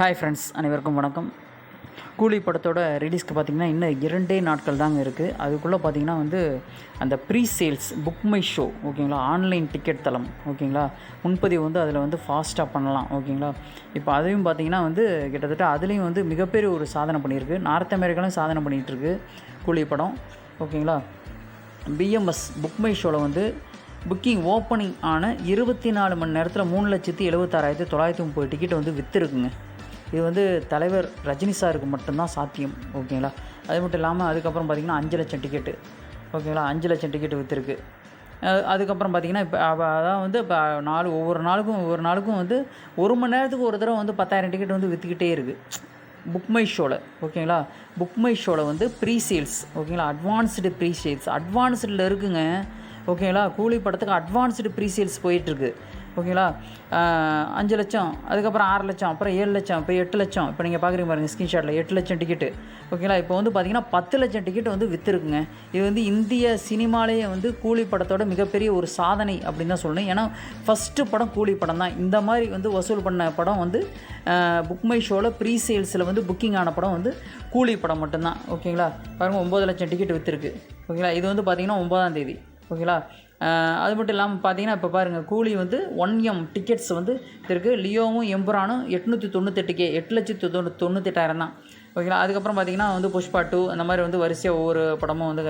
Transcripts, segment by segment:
Hi friends அனைவருக்கும் வணக்கம். கூலி படத்தோட ரிலீஸ்க்கு பார்த்தீங்கன்னா இன்னும் இரண்டே நாட்கள் தாங்க இருக்குது அதுக்குள்ளே பார்த்தீங்கன்னா வந்து அந்த pre sales book my show ஓகேங்களா ஆன்லைன் டிக்கெட் தளம் ஓகேங்களா முன்பதிவு வந்து அதில் வந்து ஃபாஸ்ட்டாக பண்ணலாம் ஓகேங்களா இப்போ அதையும் பார்த்தீங்கன்னா வந்து கிட்டத்தட்ட அதுலேயும் வந்து மிகப்பெரிய ஒரு சாதனை பண்ணியிருக்கு. நார்த் அமெரிக்காலும் சாதனை பண்ணிகிட்ருக்கு கூலி படம் ஓகேங்களா பிஎம்எஸ் புக் மை ஷோவில் வந்து புக்கிங் ஓப்பனிங் ஆன இருபத்தி நாலு மணி நேரத்தில் மூணு லட்சத்தி எழுபத்தாறாயிரத்தி தொள்ளாயிரத்தி முப்பது டிக்கெட் வந்து விற்றுருக்குங்க இது வந்து தலைவர் ரஜினி சாருக்கு மட்டும்தான் சாத்தியம் ஓகேங்களா? அது மட்டும் இல்லாமல் அதுக்கப்புறம் பார்த்திங்கன்னா அஞ்சு லட்சம் டிக்கெட்டு ஓகேங்களா? அஞ்சு லட்சம் டிக்கெட் விற்றுருக்கு அதுக்கப்புறம் பார்த்திங்கன்னா இப்போ அதான் வந்து இப்போ நாலு ஒவ்வொரு நாளுக்கும் ஒவ்வொரு நாளுக்கும் வந்து ஒரு மணி நேரத்துக்கு ஒரு தடவை வந்து பத்தாயிரம் டிக்கெட் வந்து விற்றுக்கிட்டே இருக்குது புக் மை ஷோவில் ஓகேங்களா? புக் மை ஷோவில் வந்து ப்ரீ சேல்ஸ் ஓகேங்களா? அட்வான்ஸ்டு ப்ரீ சேல்ஸ் அட்வான்ஸ்டில் இருக்குங்க ஓகேங்களா? கூலி படத்துக்கு அட்வான்ஸ்டு ப்ரீ சேல்ஸ் போயிட்டுருக்கு ஓகேங்களா? அஞ்சு லட்சம் அதுக்கப்புறம் ஆறு லட்சம் அப்புறம் ஏழு லட்சம் இப்போ எட்டு லட்சம். இப்போ நீங்கள் பார்க்குறீங்க பாருங்கள் ஸ்க்ரீன்ஷாட்டில் எட்டு லட்சம் டிக்கெட்டு ஓகேங்களா? இப்போ வந்து பார்த்தீங்கன்னா பத்து லட்சம் டிக்கெட் வந்து விற்றுருக்குங்க இது வந்து இந்திய சினிமாலேயே வந்து கூலி படத்தோட மிகப்பெரிய ஒரு சாதனை அப்படின்னு தான் சொல்லணும். ஏன்னா ஃபஸ்ட்டு படம் கூலி படம் தான். இந்த மாதிரி வந்து வசூல் பண்ண படம் வந்து புக் மை ஷோவில் ப்ரீ சேல்ஸில் வந்து புக்கிங் ஆன படம் வந்து கூலி படம் மட்டும்தான். ஓகேங்களா? பாருங்கள் ஒம்பது லட்சம் டிக்கெட் விற்றுருக்கு ஓகேங்களா? இது வந்து பார்த்தீங்கன்னா ஒம்பதாம் தேதி. ஓகேங்களா? அது மட்டும் இல்லாமல் பார்த்தீங்கன்னா இப்போ பாருங்கள் கூலி வந்து ஒன் எம் டிக்கெட்ஸ் வந்து இருக்குது லியோவும் எம்புரானும் எட்நூற்றி தொண்ணூத்தெட்டு கே எட்டு லட்சத்து தொண்ணூ தொண்ணூத்தெட்டாயிரம் தான். ஓகேங்களா? அதுக்கப்புறம் பார்த்தீங்கன்னா வந்து புஷ்பா டூ அந்த மாதிரி வந்து வரிசையாக ஒவ்வொரு படமும் வந்து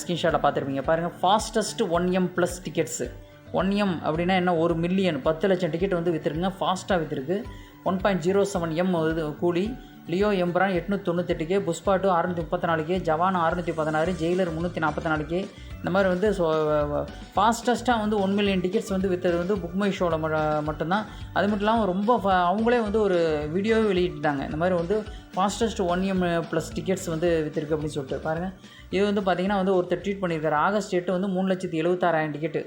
ஸ்க்ரீன்ஷாட்டில் பார்த்துருப்பீங்க பாருங்கள் fastest one M plus tickets one M அப்படின்னா என்ன? ஒரு மில்லியன் பத்து லட்சம் டிக்கெட் வந்து விற்றுருங்க ஃபாஸ்ட்டாக விற்றுருக்கு one point zero seven M Coolie. Leo Empuraan எட்நூற்றி தொண்ணூத்தெட்டுக்கு புஷ்பா டூ அறுநூற்றி முப்பத்தி நாலுக்கு ஜவான் அறுநூற்றி பதினாறு ஜெயிலர் முந்நூற்றி நாற்பத்தி நாலுக்கு இந்த மாதிரி வந்து ஸோ ஃபாஸ்டஸ்ட்டாக வந்து ஒன் மில்லியன் டிக்கெட்ஸ் வந்து விற்றது வந்து புக் மை ஷோவில் மட்டும்தான். அது மட்டும் இல்லாமல் ரொம்ப அவங்களே வந்து ஒரு வீடியோவே வெளியிட்டாங்க இந்த மாதிரி வந்து fastest one M plus tickets வந்து விற்றுருக்கு அப்படின்னு சொல்லிட்டு. பாருங்கள் இது வந்து பார்த்திங்கன்னா வந்து ஒருத்தர் ட்வீட் பண்ணியிருக்காரு. ஆகஸ்ட் எட்டு வந்து மூணு லட்சத்தி எழுபத்தாறாயிரம் டிக்கெட்டு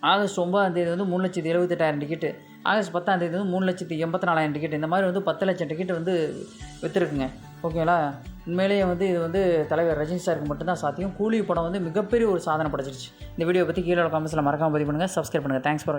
ஆகஸ்ட் ஒன்பதாம் தேதி வந்து மூணு லட்சத்தி எழுபத்தெட்டாயிரம் டிக்கெட்டு ஆகஸ்ட் பத்தாம் தேதி வந்து மூணு லட்சத்தி எண்பத்தி நாலாயிரம் டிக்கெட் இந்த மாதிரி வந்து பத்து லட்சம் டிக்கெட் வந்து விற்றுருக்குங்க ஓகேங்களா உண்மையிலேயே வந்து இது வந்து தலைவர் ரஜினி சாருக்கு மட்டும்தான் சாத்தியம். கூலி படம் வந்து மிகப்பெரிய ஒரு சாதனை படைச்சிருச்சு. இந்த வீடியோ பற்றி கீழே காமெண்ட்ஸில் மறக்காம பதிவு பண்ணுங்கள் சப்ஸ்கிரைப் பண்ணுங்கள் தேங்க்ஸ் ஃபார்